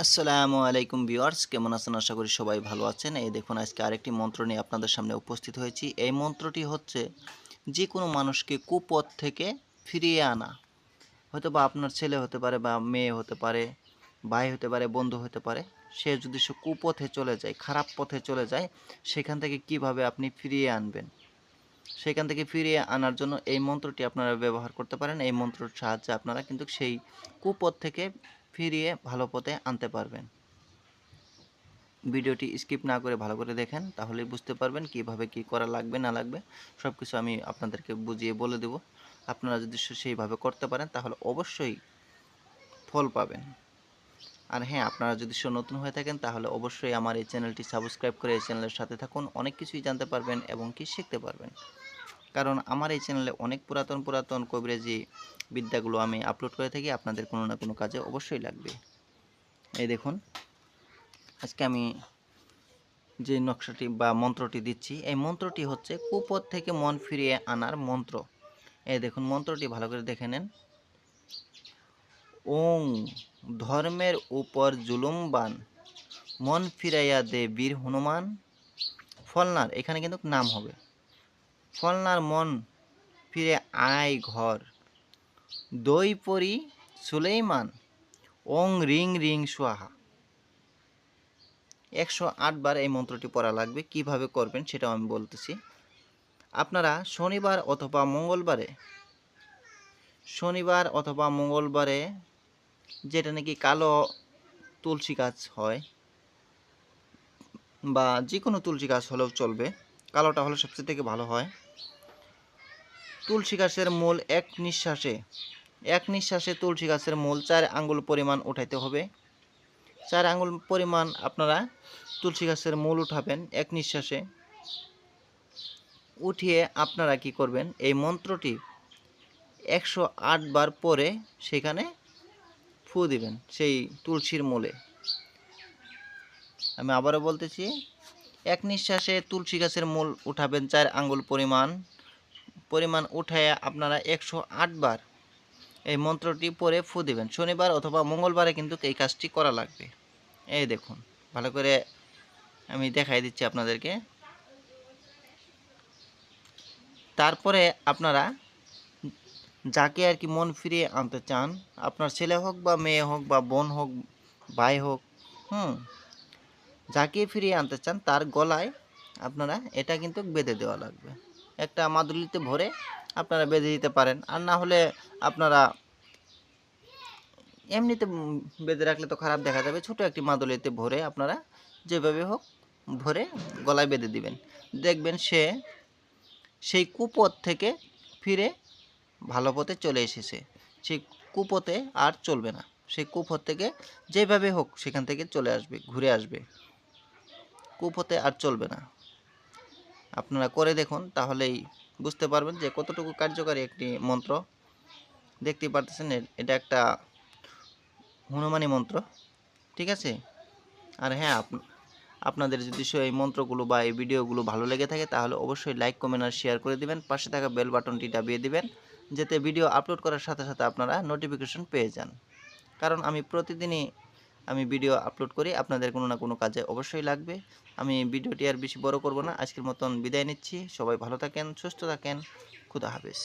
আসসালামু আলাইকুম ভিউয়ার্স, কেমন আছেন? আশা করি সবাই ভালো আছেন। এই দেখুন, আজকে আরেকটি মন্ত্র নিয়ে আপনাদের সামনে উপস্থিত হয়েছি। এই মন্ত্রটি হচ্ছে যে কোনো মানুষকে কুপথ থেকে ফিরিয়ে আনা। হয়তো বা আপনার ছেলে হতে পারে বা মেয়ে হতে পারে, ভাই হতে পারে, বন্ধু হতে পারে, সে যদি সে কুপথে চলে যায়, খারাপ পথে চলে যায়, সেখান থেকে কীভাবে আপনি ফিরিয়ে আনবেন? সেখান থেকে ফিরিয়ে আনার জন্য এই মন্ত্রটি আপনারা ব্যবহার করতে পারেন। এই মন্ত্রর সাহায্যে আপনারা কিন্তু সেই কুপথ থেকে ফিরিয়ে ভালো পথে আনতে পারবেন। ভিডিওটি স্কিপ না করে ভালো করে দেখেন, তাহলেই বুঝতে পারবেন কীভাবে কি করা লাগবে, না লাগবে। সব কিছু আমি আপনাদেরকে বুঝিয়ে বলে দেব। আপনারা যদি সেইভাবে করতে পারেন, তাহলে অবশ্যই ফল পাবেন। আর হ্যাঁ আপনারা যদি সে নতুন হয়ে থাকেন, তাহলে অবশ্যই আমার এই চ্যানেলটি সাবস্ক্রাইব করে এই চ্যানেলের সাথে থাকুন। অনেক কিছুই জানতে পারবেন এবং কি শিখতে পারবেন। কারণ আমার এই চ্যানেলে অনেক পুরাতন পুরাতন কবিরাজি বিদ্যাগুলো আমি আপলোড করে থাকি, আপনাদের কোনো না কোনো কাজে অবশ্যই লাগবে। এই দেখুন, আজকে আমি যে নকশাটি বা মন্ত্রটি দিচ্ছি, এই মন্ত্রটি হচ্ছে কুপথ থেকে মন ফিরিয়ে আনার মন্ত্র। এই দেখুন, মন্ত্রটি ভালো করে দেখে নেন। ওং, ধর্মের উপর জুলুমবান, মন ফিরাইয়া দে বীর হনুমান। ফলনার, এখানে কিন্তু নাম হবে। ফলনার মন ফিরে আয় ঘর। দই পরি সুলেইমান, ওং রিং রিং সোহা একশো আটবার এই মন্ত্রটি পড়া লাগবে, কীভাবে করবেন সেটাও আমি বলতেছি। আপনারা শনিবার অথবা মঙ্গলবারে, শনিবার অথবা মঙ্গলবারে যেটা নাকি কালো তুলসী গাছ হয় বা যে কোনো তুলসী গাছ হলেও চলবে কালোটা হলে সবচেয়ে থেকে ভালো হয়। তুলসী গাছের মূল এক নিঃশ্বাসে এক নিঃশ্বাসে তুলসী গাছের মূল চার আঙ্গুল পরিমাণ উঠাইতে হবে। চার আঙ্গুল পরিমাণ আপনারা তুলসী গাছের মূল উঠাবেন এক নিঃশ্বাসে। উঠিয়ে আপনারা কি করবেন, এই মন্ত্রটি একশো আট বার পরে সেখানে ফু দিবেন সেই তুলসীর মূলে। আমি আবারও বলতেছি এক নিঃশ্বাসে তুলসী গাছের মূল উঠাবেন চার আঙ্গুল পরিমাণ। পরিমাণ উঠায় আপনারা একশো বার এই মন্ত্রটি পরে ফু দেবেন। শনিবার অথবা মঙ্গলবারে কিন্তু এই কাজটি করা লাগবে। এই দেখুন, ভালো করে আমি দেখাই দিচ্ছি আপনাদেরকে। তারপরে আপনারা যাকে আর কি মন ফিরিয়ে আনতে চান, আপনার ছেলে হোক বা মেয়ে হোক বা বোন হোক, ভাই হোক, হুম যাকে ফিরিয়ে আনতে চান, তার গলায় আপনারা এটা কিন্তু বেঁধে দেওয়া লাগবে। একটা মাদুলিতে ভরে আপনারা বেঁধে দিতে পারেন। আর না হলে আপনারা এমনিতে বেঁধে রাখলে তো খারাপ দেখা যাবে। ছোট একটি মাদুলিতে ভরে আপনারা যেভাবে হোক ভরে গলায় বেঁধে দিবেন। দেখবেন সে সেই কুপথ থেকে ফিরে ভালো পথে চলে এসেছে। সেই কুপথে আর চলবে না। সেই কুপথ থেকে যেভাবে হোক সেখান থেকে চলে আসবে, ঘুরে আসবে। কুপথে আর চলবে না। আপনারা করে দেখুন, তাহলেই বুঝতে পারবেন যে কতটুকু কার্যকারী একটি মন্ত্র। দেখতেই পারতেছেন এটা একটা হনুমানি মন্ত্র, ঠিক আছে? আর হ্যাঁ আপ- আপনাদের যদি এই মন্ত্রগুলো বা এই ভিডিওগুলো ভালো লেগে থাকে, তাহলে অবশ্যই লাইক, কমেন্ট আর শেয়ার করে দিবেন, পাশে থাকা বেল বাটনটি দাবিয়ে দিবেন, যাতে ভিডিও আপলোড করার সাথে সাথে আপনারা নোটিফিকেশন পেয়ে যান। কারণ আমি প্রতিদিনই আমি ভিডিও আপলোড করি, আপনাদের কোনো না কোনো কাজে অবশ্যই লাগবে। আমি ভিডিওটি আর বেশি বড় করব না। আজকের মতন বিদায় নিচ্ছি। সবাই ভালো থাকেন, সুস্থ থাকেন। খুদা হাফেজ।